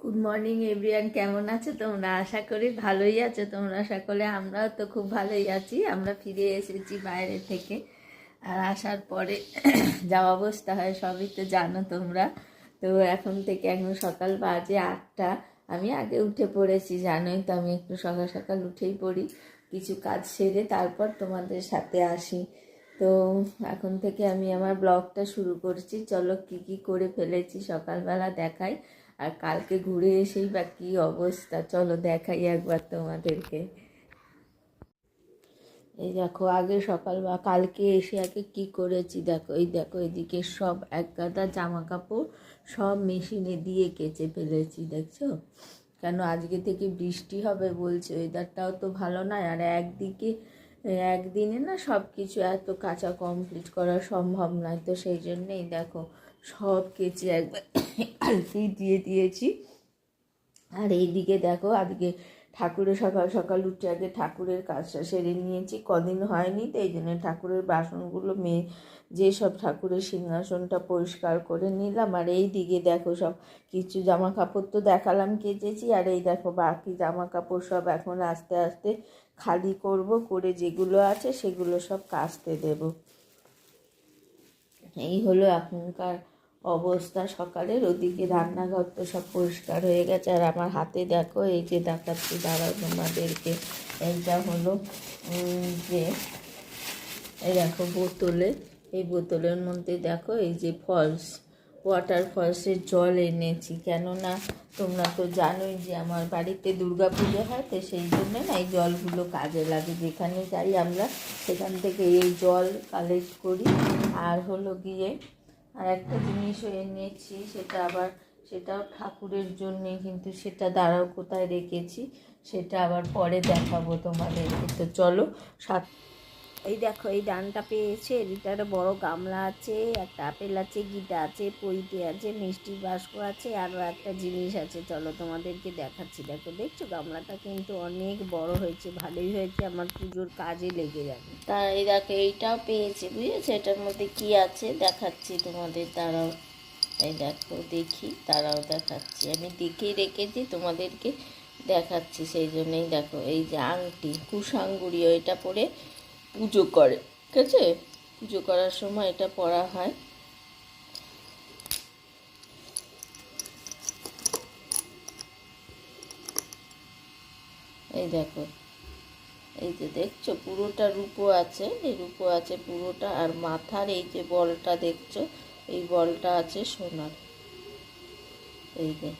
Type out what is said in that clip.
Good morning everyone কেমন আছো তোমরা? আশা করি ভালোই আছো। তোমরা সকলে, আমরাও তো খুব ভালোই আছি। আমরা ফিরে এসেছি বাইরে থেকে। আর আসার পরে যা অবস্থা হয়, সবই তো জানো তোমরা। তো এখন থেকে এখন সকাল বাজে আটটা। আমি আগে উঠে পড়েছি, জানোই তো আমি একটু সকাল সকাল উঠেই পড়ি। কিছু কাজ সেরে তারপর তোমাদের সাথে আসি। তো এখন থেকে আমি আমার ব্লগটা শুরু করছি। চলো কি কি করে ফেলেছি সকালবেলা দেখাই। আর কালকে ঘুরে এসেই বা কী অবস্থা? চলো দেখাই একবার তোমাদেরকে। এই দেখো, আগে সকাল বা কালকে এসে আগে কি করেছি? দেখো, এই দেখো, এদিকে সব এক গাদা জামা কাপড় সব মেশিনে দিয়ে কেচে ফেলেছি, দেখছ? কেন আজকে থেকে বৃষ্টি হবে বলছে ওয়েদারটাও তো ভালো নয়। আর একদিকে, একদিনে না সব কিছু এত কাঁচা কমপ্লিট করা সম্ভব নয়। তো সেই জন্যেই দেখো, সব কেচে একবার কালকেই দিয়ে দিয়েছি। আর এইদিকে দেখো, আজকে ঠাকুরে সকাল সকাল উঠে আগে ঠাকুরের কাজটা সেরে নিয়েছি। কদিন হয়নি তো, এই জন্য ঠাকুরের বাসনগুলো মেয়ে যেসব ঠাকুরের সিংহাসনটা পরিষ্কার করে নিলাম। আর এই দিকে দেখো সব কিছু জামা কাপড় তো দেখালাম কেচেছি। আর এই দেখো, বাকি জামা কাপড় সব এখন আস্তে আস্তে খালি করব, করে যেগুলো আছে সেগুলো সব কাচতে দেব। এই হলো এখনকার অবস্থা সকালের, ওদিকে রান্নাঘর তো সব পরিষ্কার হয়ে গেছে। আর আমার হাতে দেখো, এই যে দেখাচ্ছি, দাঁড়াও তোমাদেরকে। এইটা হলো যে, এই দেখো বোতলে, এই বোতলের মধ্যে দেখো, এই যে ফলস, ওয়াটার ফলসের জল এনেছি। কেননা তোমরা তো জানোই যে আমার বাড়িতে দুর্গা পুজো হয়, তো সেই জন্য না এই জলগুলো কাজে লাগে। যেখানে যাই আমরা, সেখান থেকে এই জল কালেক্ট করি। আর হলো গিয়ে আর একটা জিনিস জিনিসও নিয়েছি সেটা আবার, সেটাও ঠাকুরের জন্যে, কিন্তু সেটা দাঁড়াও কোথায় রেখেছি, সেটা আবার পরে দেখাবো তোমাদেরকে। তো চলো, সাত এই দেখো, এই ডানটা পেয়েছে, এদিকে একটা বড় গামলা আছে, একটা আপেল আছে গিটা আছে পইতে আছে, মিষ্টি বাস্ক আছে আরও একটা জিনিস আছে। চলো তোমাদেরকে দেখাচ্ছি। দেখো, দেখছ? গামলাটা কিন্তু অনেক বড় হয়েছে, ভালোই হয়েছে, আমার পুজোর কাজে লেগে যাবে। তা এই দেখো, এইটাও পেয়েছে, বুঝেছ? এটার মধ্যে কি আছে দেখাচ্ছি তোমাদের তারাও এই দেখো, দেখি তারাও দেখাচ্ছি। আমি দেখেই রেখেছি, তোমাদেরকে দেখাচ্ছি, সেই জন্যই দেখো, এই যে আংটি কুশাঙ্গুড়িও এটা পরে পুজো করে, ঠিক আছে? পুজো করার সময় এটা পরা হয়। এই দেখো, এই যে দেখছ পুরোটা রূপো আছে, এই রূপো আছে পুরোটা, আর মাথার এই যে বলটা দেখছ, এই বলটা আছে সোনার। এই যে